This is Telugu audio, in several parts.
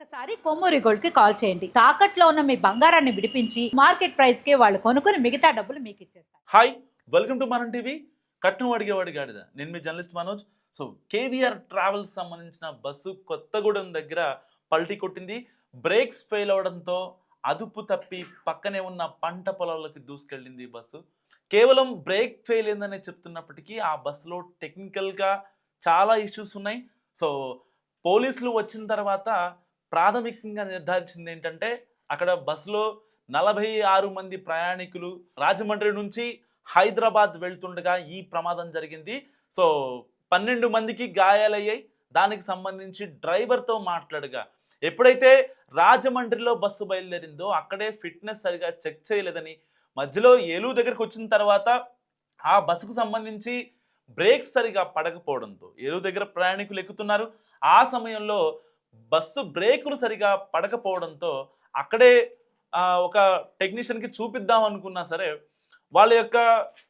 ఒక్కసారి కొమ్మూరి గోల్డ్కి కాల్ చేయండి. తాకట్లో ఉన్న మీ బంగారాన్ని విడిపించి మార్కెట్ ప్రైస్కి వాళ్ళు కొనుక్కుని మిగతా డబ్బులు మీకు ఇచ్చేస్తారు. Hi welcome to Manam TV కట్నం అడిగేవాడి గాడిద. నేను మీ journalist Manoj. So KVR travels సంబంధించిన బస్సు కొత్తగూడెం దగ్గర పల్టీ కొట్టింది. బ్రేక్స్ ఫెయిల్ అవడంతో అదుపు తప్పి పక్కనే ఉన్న పంట పొలాల్లోకి దూసుకెళ్ళింది ఈ బస్సు. కేవలం బ్రేక్ ఫెయిల్ అయిందని చెప్తున్నప్పటికీ ఆ బస్సులో టెక్నికల్గా చాలా ఇష్యూస్ ఉన్నాయి. సో పోలీసులు వచ్చిన తర్వాత ప్రాథమికంగా నిర్ధారించింది ఏంటంటే అక్కడ బస్సులో నలభై ఆరు మంది ప్రయాణికులు రాజమండ్రి నుంచి హైదరాబాద్ వెళ్తుండగా ఈ ప్రమాదం జరిగింది. సో పన్నెండు మందికి గాయాలయ్యాయి. దానికి సంబంధించి డ్రైవర్తో మాట్లాడగా ఎప్పుడైతే రాజమండ్రిలో బస్సు బయలుదేరిందో అక్కడే ఫిట్నెస్ సరిగా చెక్ చేయలేదని మధ్యలో ఏలూరు దగ్గరికి వచ్చిన తర్వాత ఆ బస్సుకు సంబంధించి బ్రేక్స్ సరిగా పడకపోవడంతో ఏలూరు దగ్గర ప్రయాణికులు ఎక్కుతున్నారు. ఆ సమయంలో బస్సు బ్రేకులు సరిగా పడకపోవడంతో అక్కడే ఒక టెక్నీషియన్కి చూపిద్దాం అనుకున్నా సరే వాళ్ళ యొక్క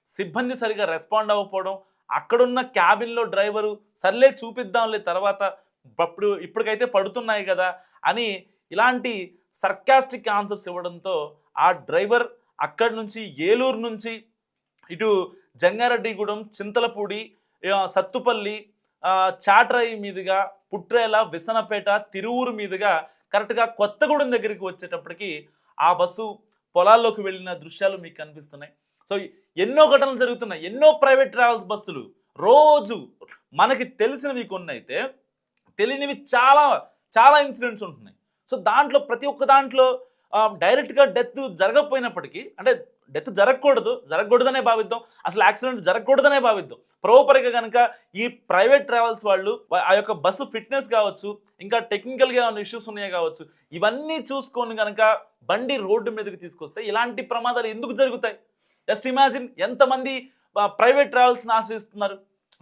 సిబ్బంది సరిగా రెస్పాండ్ అవ్వకపోవడం అక్కడున్న క్యాబిన్లో డ్రైవరు సర్లే చూపిద్దాంలే తర్వాత అప్పుడు ఇప్పటికైతే పడుతున్నాయి కదా అని ఇలాంటి సర్కాస్టిక్ ఆన్సర్స్ ఇవ్వడంతో ఆ డ్రైవర్ అక్కడి నుంచి ఏలూరు నుంచి ఇటు జంగారెడ్డిగూడెం చింతలపూడి సత్తుపల్లి చాట్రాయి మీదుగా పుట్రేల విసనపేట తిరువురు మీదుగా కరెక్ట్గా కొత్తగూడెం దగ్గరికి వచ్చేటప్పటికి ఆ బస్సు పొలాల్లోకి వెళ్ళిన దృశ్యాలు మీకు కనిపిస్తున్నాయి. సో ఎన్నో ఘటనలు జరుగుతున్నాయి. ఎన్నో ప్రైవేట్ ట్రావెల్స్ బస్సులు. రోజు మనకి తెలిసినవి కొన్ని అయితే తెలియనివి చాలా చాలా ఇన్సిడెంట్స్ ఉంటున్నాయి. సో దాంట్లో ప్రతి ఒక్క దాంట్లో డైరెక్ట్గా డెత్ జరగకపోయినప్పటికీ అంటే డెత్ జరగకూడదు. జరగకూడదనే భావిద్దాం. అసలు యాక్సిడెంట్ జరగకూడదనే భావిద్దాం. ప్రోపర్గా కనుక ఈ ప్రైవేట్ ట్రావెల్స్ వాళ్ళు ఆ యొక్క బస్సు ఫిట్నెస్ కావచ్చు ఇంకా టెక్నికల్గా ఉన్న ఇష్యూస్ ఉన్నాయి కావచ్చు ఇవన్నీ చూసుకొని కనుక బండి రోడ్డు మీదకి తీసుకొస్తే ఇలాంటి ప్రమాదాలు ఎందుకు జరుగుతాయి? జస్ట్ ఇమాజిన్ ఎంతమంది ప్రైవేట్ ట్రావెల్స్ని ఆశ్రయిస్తున్నారు.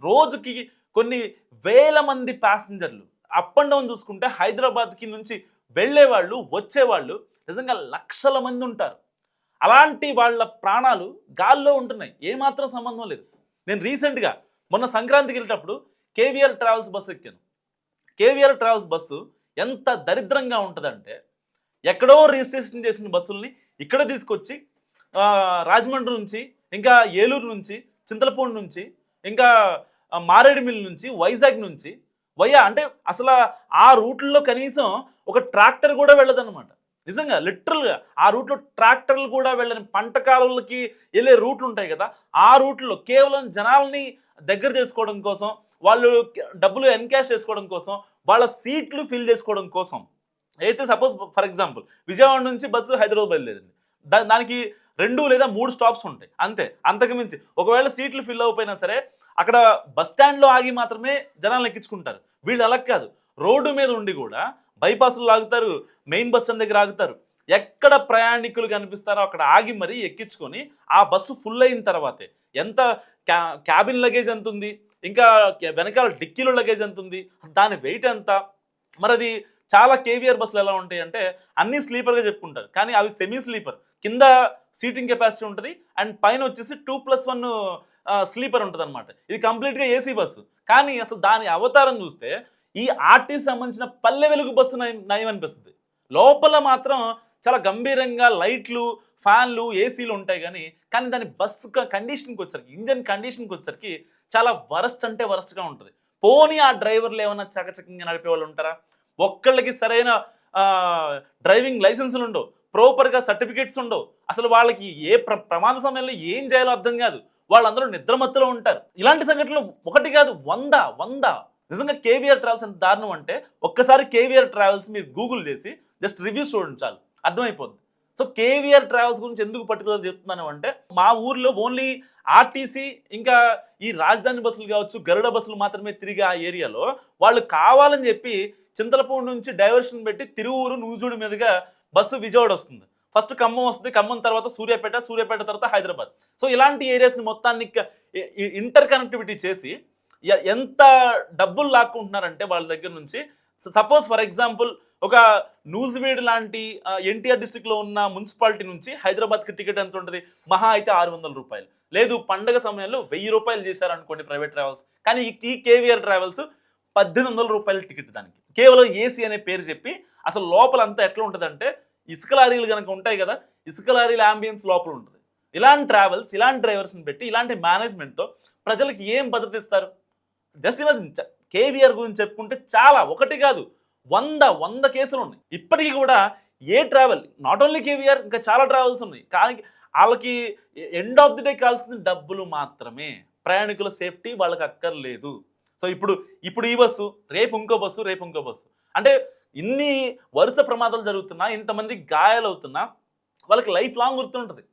రోజుకి కొన్ని వేల మంది ప్యాసింజర్లు అప్ అండ్ డౌన్ చూసుకుంటే హైదరాబాద్కి నుంచి వెళ్ళేవాళ్ళు వచ్చేవాళ్ళు నిజంగా లక్షల మంది ఉంటారు. అలాంటి వాళ్ళ ప్రాణాలు గాల్లో ఉంటున్నాయి. ఏమాత్రం సంబంధం లేదు. నేను రీసెంట్గా మొన్న సంక్రాంతికి వెళ్ళేటప్పుడు కేవీఆర్ ట్రావెల్స్ బస్సు ఎక్కాను. కేవీఆర్ ట్రావెల్స్ బస్సు ఎంత దరిద్రంగా ఉంటుందంటే ఎక్కడో రిజిస్ట్రేషన్ చేసిన బస్సుల్ని ఇక్కడ తీసుకొచ్చి రాజమండ్రి నుంచి ఇంకా ఏలూరు నుంచి చింతలపూడి నుంచి ఇంకా మారేడుమిల్ మారేడుమిల్లి నుంచి వైజాగ్ నుంచి వయ్యా అంటే అసలు ఆ రూట్లో కనీసం ఒక ట్రాక్టర్ కూడా వెళ్ళదన్నమాట. నిజంగా లిటరల్గా ఆ రూట్లో ట్రాక్టర్లు కూడా వెళ్ళని పంట కాలువలకి వెళ్ళే రూట్లు ఉంటాయి కదా ఆ రూట్లో కేవలం జనాల్ని దగ్గర చేసుకోవడం కోసం వాళ్ళు డబ్బులు ఎన్కాష్ చేసుకోవడం కోసం వాళ్ళ సీట్లు ఫిల్ చేసుకోవడం కోసం. అయితే సపోజ్ ఫర్ ఎగ్జాంపుల్ విజయవాడ నుంచి బస్సు హైదరాబాద్ బయలుదేరింది. దా దానికి రెండు లేదా మూడు స్టాప్స్ ఉంటాయి. అంతే. అంతకు మించి ఒకవేళ సీట్లు ఫిల్ అవ్వకపోయినా సరే అక్కడ బస్ స్టాండ్లో ఆగి మాత్రమే జనాలు ఎక్కించుకుంటారు. వీళ్ళు అలా కాదు. రోడ్డు మీద ఉండి కూడా బైపాస్లో లాగుతారు మెయిన్ బస్ స్టాండ్ దగ్గర ఆగుతారు. ఎక్కడ ప్రయాణికులు కనిపిస్తారో అక్కడ ఆగి మరీ ఎక్కించుకొని ఆ బస్సు ఫుల్ అయిన తర్వాతే. ఎంత క్యా క్యాబిన్ లగేజ్ ఎంత ఉంది? ఇంకా వెనకాల డిక్కీలో లగేజ్ ఎంత ఉంది? దాని వెయిట్ ఎంత? మరి అది చాలా కేవీఆర్ బస్సులు ఎలా ఉంటాయి అంటే అన్ని స్లీపర్గా చెప్పుకుంటారు. కానీ అవి సెమీ స్లీపర్. కింద సీటింగ్ కెపాసిటీ ఉంటుంది అండ్ పైన వచ్చేసి టూ ప్లస్ వన్ స్లీపర్ ఉంటుంది అనమాట ఇది కంప్లీట్గా ఏసీ బస్సు. కానీ అసలు దాని అవతారం చూస్తే ఈ ఆర్టీసీ సంబంధించిన పల్లె వెలుగు బస్సు నయం అనిపిస్తుంది లోపల మాత్రం చాలా గంభీరంగా లైట్లు ఫ్యాన్లు ఏసీలు ఉంటాయి కానీ కానీ దాని బస్సు కండిషన్కి వచ్చేసరికి ఇంజన్ కండిషన్కి వచ్చేసరికి చాలా వరస్ట్ అంటే వరస్ట్గా ఉంటుంది. పోనీ ఆ డ్రైవర్లు ఏమైనా చకచకంగా నడిపే వాళ్ళు ఉంటారా? ఒక్కళ్ళకి సరైన డ్రైవింగ్ లైసెన్సులు ఉండవు. ప్రాపర్గా సర్టిఫికేట్స్ ఉండవు. అసలు వాళ్ళకి ఏ ప్ర ప్రమాద సమయంలో ఏం చేయాలో అర్థం కాదు. వాళ్ళందరూ నిద్రమత్తులో ఉంటారు. ఇలాంటి సంఘటనలు ఒకటి కాదు వంద వంద నిజంగా కేవీఆర్ ట్రావెల్స్ ఎంత దారుణం అంటే ఒక్కసారి కేవీఆర్ ట్రావెల్స్ మీరు గూగుల్ చేసి జస్ట్ రివ్యూస్ చూడండి చాలు అర్థమైపోద్ది. సో కేవీఆర్ ట్రావెల్స్ గురించి ఎందుకు పర్టికులర్ చెప్తున్నాను అంటే మా ఊర్లో ఓన్లీ ఆర్టీసీ ఇంకా ఈ రాజధాని బస్సులు కావచ్చు గరుడ బస్సులు మాత్రమే తిరిగి ఆ ఏరియాలో వాళ్ళు కావాలని చెప్పి చింతలపూడి నుంచి డైవర్షన్ పెట్టి తిరువూరు నూజుడు మీదుగా బస్సు విజయవాడ వస్తుంది. ఫస్ట్ ఖమ్మం వస్తుంది ఖమ్మం తర్వాత సూర్యాపేట సూర్యాపేట తర్వాత హైదరాబాద్. సో ఇలాంటి ఏరియాస్ని మొత్తాన్ని ఇంటర్ కనెక్టివిటీ చేసి ఎంత డబ్బులు లాక్కుంటున్నారంటే వాళ్ళ దగ్గర నుంచి. సపోజ్ ఫర్ ఎగ్జాంపుల్ ఒక నూజివీడ్ లాంటి ఎన్టీఆర్ డిస్టిక్లో ఉన్న మున్సిపాలిటీ నుంచి హైదరాబాద్కి టికెట్ ఎంత ఉంటుంది? మహా అయితే ఆరు వందల రూపాయలు. లేదు పండగ సమయంలో వెయ్యి రూపాయలు చేశారనుకోండి ప్రైవేట్ ట్రావెల్స్. కానీ ఈ- కేవీఆర్ ట్రావెల్స్ పద్దెనిమిది వందల రూపాయల టికెట్ దానికి. కేవలం ఏసీ అనే పేరు చెప్పి అసలు లోపల అంతా ఎట్లా ఉంటుందంటే ఇసుక లారీలు కనుక ఉంటాయి కదా ఇసుక లారీల అంబియన్స్ లోపల ఉంటుంది. ఇలాంటి ట్రావెల్స్ ఇలాంటి డ్రైవర్స్ని పెట్టి ఇలాంటి మేనేజ్మెంట్తో ప్రజలకు ఏం భద్రత ఇస్తారు? జస్ట్ ఇమాజిన్ కేవీఆర్ గురించి చెప్పుకుంటే చాలా ఒకటి కాదు వంద వంద కేసులు ఉన్నాయి. ఇప్పటికీ కూడా a travel not only KVR ఇంకా చాలా ట్రావెల్స్ ఉన్నాయి. కానీ వాళ్ళకి ఎండ్ ఆఫ్ ది డే కావాల్సిన డబ్బులు మాత్రమే. ప్రయాణికుల సేఫ్టీ వాళ్ళకి అక్కర్లేదు. సో ఇప్పుడు ఇప్పుడు ఈ బస్సు రేపు ఇంకో బస్సు రేపు ఇంకో బస్సు. అంటే ఇన్ని వరుస ప్రమాదాలు జరుగుతున్నా ఇంతమంది గాయాలవుతున్నా వాళ్ళకి లైఫ్ లాంగ్ గుర్తుంటుంది.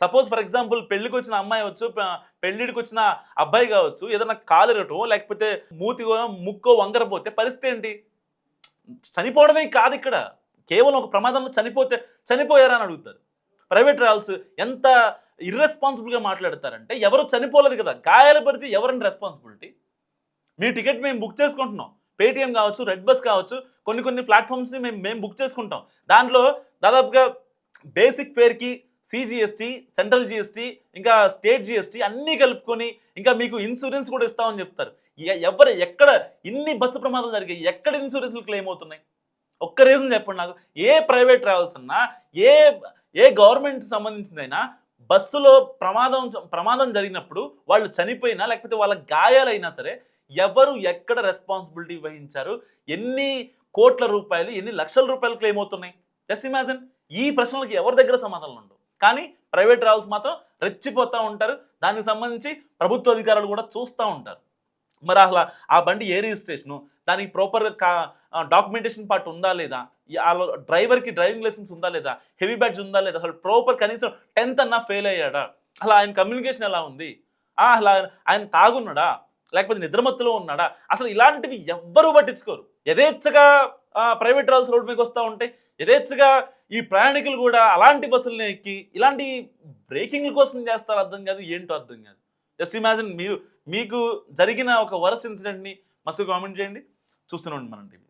సపోజ్ ఫర్ ఎగ్జాంపుల్ పెళ్ళికి వచ్చిన అమ్మాయి వచ్చు ప- పెళ్ళిడికి వచ్చిన అబ్బాయి కావచ్చు ఏదైనా కాలు లేకపోతే మూతిగో ముక్కో వంగరపోతే పరిస్థితి ఏంటి? చనిపోవడమే కాదు ఇక్కడ. కేవలం ఒక ప్రమాదంలో చనిపోతే చనిపోయారా అని అడుగుతారు. ప్రైవేట్ ట్రావెల్స్ ఎంత ఇర్రెస్పాన్సిబుల్గా మాట్లాడతారంటే ఎవరు చనిపోలేదు కదా గాయాలు పడితే ఎవరండి రెస్పాన్సిబిలిటీ మీ టికెట్ మేము బుక్ చేసుకుంటున్నాం. పేటిఎం కావచ్చు రెడ్ బస్ కావచ్చు కొన్ని కొన్ని ప్లాట్ఫామ్స్ని మేము మేము బుక్ చేసుకుంటాం. దాంట్లో దాదాపుగా బేసిక్ ఫేర్కి సిజిఎస్టీ సెంట్రల్ జిఎస్టీ ఇంకా స్టేట్ జిఎస్టీ అన్నీ కలుపుకొని ఇంకా మీకు ఇన్సూరెన్స్ కూడా ఇస్తామని చెప్తారు. ఎవరు ఎక్కడ ఇన్ని బస్సు ప్రమాదాలు జరిగాయి ఎక్కడ ఇన్సూరెన్స్లు క్లెయిమ్ అవుతున్నాయి? ఒక్క రీజన్ చెప్పండి నాకు. ఏ ప్రైవేట్ ట్రావెల్స్ అన్నా ఏ ఏ గవర్నమెంట్ సంబంధించిందైనా బస్సులో ప్రమాదం ప్రమాదం జరిగినప్పుడు వాళ్ళు చనిపోయినా లేకపోతే వాళ్ళ గాయాలైనా సరే ఎవరు ఎక్కడ రెస్పాన్సిబిలిటీ వహించారు ఎన్ని కోట్ల రూపాయలు ఎన్ని లక్షల రూపాయలు క్లెయిమ్ అవుతున్నాయి? జస్ట్ ఇమాజిన్ ఈ ప్రశ్నలకి ఎవరి దగ్గర సమాధానం ఉండవు? కానీ ప్రైవేట్ ట్రావెల్స్ మాత్రం రెచ్చిపోతూ ఉంటారు. దానికి సంబంధించి ప్రభుత్వ అధికారులు కూడా చూస్తూ ఉంటారు. మరి అసలు ఆ బండి ఏ రిజిస్ట్రేషను? దానికి ప్రాపర్ కా డాక్యుమెంటేషన్ పార్ట్ ఉందా లేదా? డ్రైవర్కి డ్రైవింగ్ లైసెన్స్ ఉందా లేదా? హెవీ బ్యాడ్జ్ ఉందా లేదా? అసలు ప్రాపర్ కనీసం టెన్త్ అన్నా ఫెయిల్ అయ్యాడా? అసలు ఆయన కమ్యూనికేషన్ ఎలా ఉంది? అసలు ఆయన ఆయన తాగున్నాడా? లేకపోతే నిద్రమత్తులో ఉన్నాడా? అసలు ఇలాంటివి ఎవ్వరూ పట్టించుకోరు. యథేచ్ఛగా ప్రైవేట్ ట్రావెల్స్ రోడ్ మీకు వస్తూ ఉంటాయి యథేచ్ఛగా ఈ ప్రయాణికులు కూడా అలాంటి బస్సులను ఎక్కి ఇలాంటి బ్రేకింగ్ల కోసం చేస్తారు? అర్థం కాదు ఏంటో అర్థం కాదు. జస్ట్ ఇమాజిన్ మీరు మీకు జరిగిన ఒక వరస్ ఇన్సిడెంట్ని మస్తు కామెంట్ చేయండి. చూస్తూనే ఉండండి మనం టీవీ